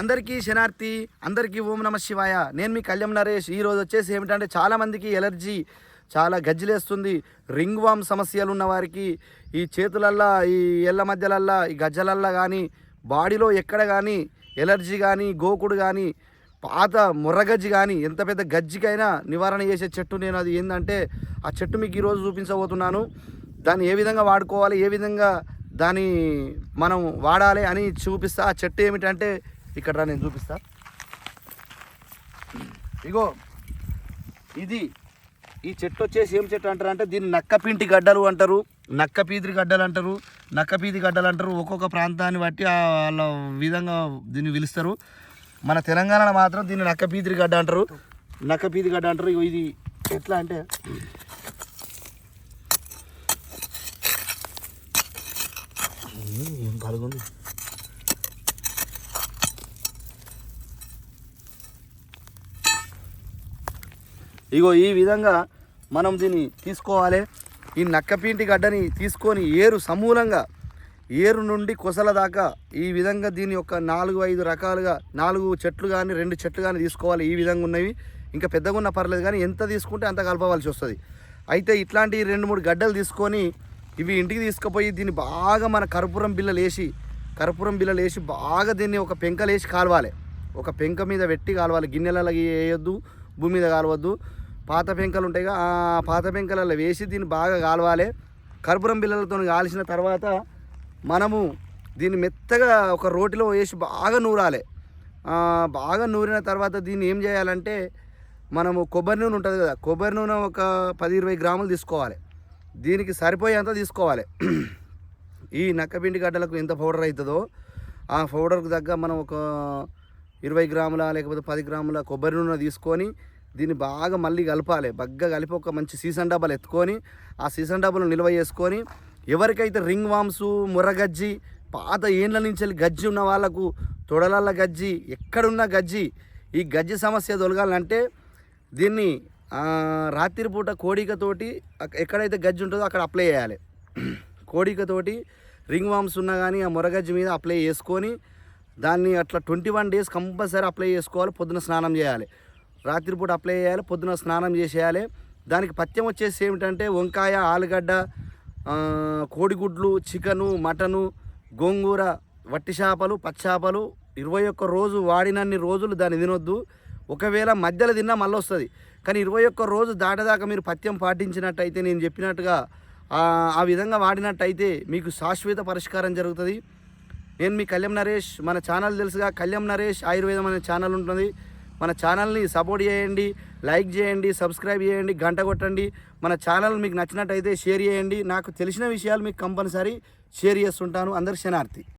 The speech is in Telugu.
అందరికీ శనార్థి అందరికీ ఓం నమ శివాయ. నేను మీ కళ్యాణ్ నరేష్. ఈరోజు వచ్చేసి ఏమిటంటే చాలామందికి ఎలర్జీ చాలా గజ్జిలేస్తుంది. రింగ్ వామ్ సమస్యలు ఉన్న వారికి ఈ చేతులల్లా ఈ ఎల్ల మధ్యలల్లా ఈ గజ్జలల్లా కానీ బాడీలో ఎక్కడ కానీ ఎలర్జీ కానీ గోకుడు కానీ పాత ముర్రగజ్జి కానీ ఎంత పెద్ద గజ్జికైనా నివారణ చేసే చెట్టు నేను అది ఏంటంటే ఆ చెట్టు మీకు ఈరోజు చూపించబోతున్నాను. దాన్ని ఏ విధంగా వాడుకోవాలి ఏ విధంగా దాన్ని మనం వాడాలి అని చూపిస్తా ఆ చెట్టు ఏమిటంటే ఇక్కడ నేను చూపిస్తా. ఇగో ఇది ఈ చెట్టు వచ్చేసి ఏం చెట్టు అంటారు అంటే దీన్ని నక్కపింటి గడ్డలు అంటారు నక్కపీదిరి గడ్డలు అంటారు నక్కపీది గడ్డలు అంటారు. ఒక్కొక్క ప్రాంతాన్ని బట్టి వాళ్ళ విధంగా దీన్ని పిలుస్తారు. మన తెలంగాణలో మాత్రం దీన్ని నక్కపీదిరి గడ్డ అంటారు. నక్కపీది గడ్డ అంటారు. ఇగో ఇది ఎట్లా అంటే ఏం కలుగుంది? ఇగో ఈ విధంగా మనం దీన్ని తీసుకోవాలి. ఈ నక్కపీంటి గడ్డని తీసుకొని ఏరు సమూలంగా ఏరు నుండి కొసల దాకా ఈ విధంగా దీని యొక్క నాలుగు ఐదు రకాలుగా నాలుగు చెట్లు కానీ రెండు చెట్లు కానీ తీసుకోవాలి. ఈ విధంగా ఉన్నవి. ఇంకా పెద్దగా ఉన్న పర్లేదు కానీ ఎంత తీసుకుంటే అంత కలపవలసి వస్తుంది. అయితే ఇట్లాంటి రెండు మూడు గడ్డలు తీసుకొని ఇవి ఇంటికి తీసుకుపోయి దీన్ని బాగా మన కర్పూరం బిల్లలు వేసి కర్పూరం బిల్లలు వేసి బాగా దీన్ని ఒక పెంకలు వేసి కాలవాలి. ఒక పెంక మీద పెట్టి కాలవాలి. గిన్నెలలో వేయొద్దు భూమి మీద కాలవద్దు. పాత పెంకలు ఉంటాయి ఆ పాత పెంకలలో వేసి దీన్ని బాగా కాలవాలి. కర్పూరం బిల్లలతో కాల్చిన తర్వాత మనము దీన్ని మెత్తగా ఒక రోటిలో వేసి బాగా నూరాలి. బాగా నూరిన తర్వాత దీన్ని ఏం చేయాలంటే మనము కొబ్బరి నూనె ఉంటుంది కదా కొబ్బరి నూనె ఒక పది ఇరవై గ్రాములు తీసుకోవాలి. దీనికి సరిపోయేంత తీసుకోవాలి. ఈ నక్కపిండి గడ్డలకు ఎంత పౌడర్ అవుతుందో ఆ పౌడర్కు తగ్గ మనం ఒక ఇరవై గ్రాముల లేకపోతే పది గ్రాముల కొబ్బరి నూనె తీసుకొని దీన్ని బాగా మళ్ళీ కలపాలి. బగ్గ కలిపి ఒక మంచి సీసన్ డబ్బాలు ఎత్తుకొని ఆ సీసన్ డబ్బాలు నిల్వ చేసుకొని ఎవరికైతే రింగ్ వామ్స్ ముర్రగజ్జి పాత ఏండ్ల నుంచి వెళ్ళి గజ్జి ఉన్న వాళ్ళకు తొడలల్ల గజ్జి ఎక్కడున్న గజ్జి ఈ గజ్జి సమస్య తొలగాలంటే దీన్ని రాత్రిపూట కోడికతోటి ఎక్కడైతే గజ్జి ఉంటుందో అక్కడ అప్లై చేయాలి. కోడికతోటి రింగ్ వామ్స్ ఉన్నా కానీ ఆ మురగజ్జి మీద అప్లై చేసుకొని దాన్ని అట్లా twenty one days compulsory apply చేసుకోవాలి పొద్దున స్నానం చేయాలి. రాత్రిపూట అప్లై చేయాలి పొద్దున స్నానం చేసేయాలి. దానికి పథ్యం వచ్చేసి ఏమిటంటే వంకాయ ఆలుగడ్డ కోడిగుడ్లు చికెను మటను గోంగూర వట్టి చేపలు పచ్చాపలు ఇరవై ఒక్క రోజు వాడినన్ని రోజులు దాన్ని తినొద్దు. ఒకవేళ మధ్యలో తిన్నా మళ్ళీ వస్తుంది. కానీ ఇరవై ఒక్క రోజు దాటదాకా మీరు పథ్యం పాటించినట్టయితే నేను చెప్పినట్టుగా ఆ ఆ విధంగా వాడినట్టయితే మీకు శాశ్వత పరిష్కారం జరుగుతుంది. నేను మీ కళ్యాణ్ నరేష్ మన ఛానల్ తెలుసుగా కళ్యాణ్ నరేష్ ఆయుర్వేదం అనే ఛానల్ ఉంటుంది. మన ఛానల్ని సపోర్ట్ చేయండి లైక్ చేయండి సబ్స్క్రైబ్ చేయండి గంట కొట్టండి. మన ఛానల్ మీకు నచ్చినట్టయితే షేర్ చేయండి. నాకు తెలిసిన విషయాలు మీకు కంపల్సరీ షేర్ చేస్తుంటాను. అందరు శనార్థి